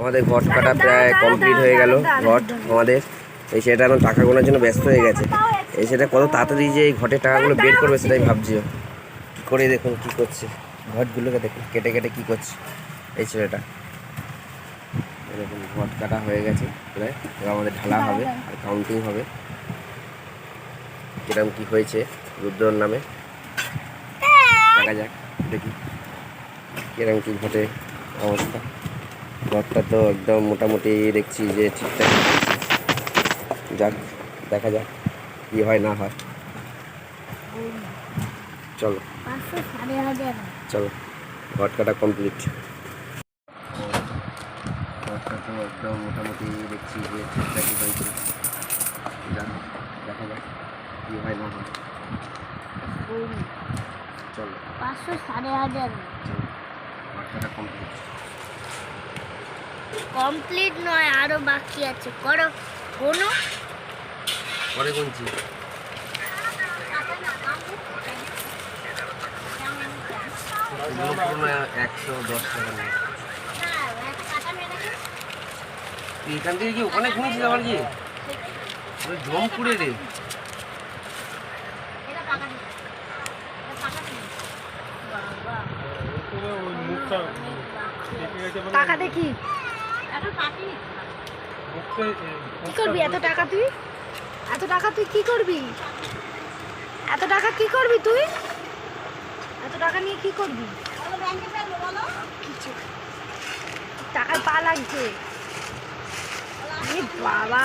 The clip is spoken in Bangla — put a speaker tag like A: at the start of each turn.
A: আমাদের ঘট কাটা প্রায় কমপ্লিট হয়ে গেল, ঘট আমাদের। এই সেটা এখন টাকা গোনার জন্য ব্যস্ত হয়ে গেছে। এই সেটা কত তাড়াতাড়ি যে এই ঘটের টাকাগুলো বের করবে সেটাই ভাবছি। কী করে দেখুন কী করছে। ঘটগুলোকে দেখুন, কেটে কেটে কী করছে এই ছেলেটা। দেখুন, ঘট কাটা হয়ে গেছে প্রায়। এবার আমাদের ঢালা হবে আর কাউন্টিং হবে। কিরম কী হয়েছে রুদ্রর নামে। দেখা যাক, দেখি। কিরম কী ঘটে অবস্থা। ঘরটা তো একদম মোটামুটি দেখছি যে ঠিকঠাক যাক, দেখা যাক কি হয়, না হয়। চলো। চলো ঘট কাটা কমপ্লিট ঘরটা তো একদম মোটামুটি দেখছি যে ঠিকঠাকই হয়েছে। যাক, দেখা যাক কি হয়, না হয়। চলো।
B: পাঁচশো সাড়ে হাজার
A: চলো ঘট কাটা কমপ্লিট
B: কমপ্লিট নয় আরও বাকি আছে। করো। কোনো
A: পরে একশো দশ টাকা এখান থেকে কি ওখানে ঘুমিয়েছিস আবার কি? জমপুরে রে।
C: টাকা দেখি। কি করবি? এত টাকা তুই? এত টাকা তুই কি করবি? এত টাকা কি করবি তুই? এত টাকা নিয়ে কি করবি? কিছু টাকার পা লাগছে। বাবা।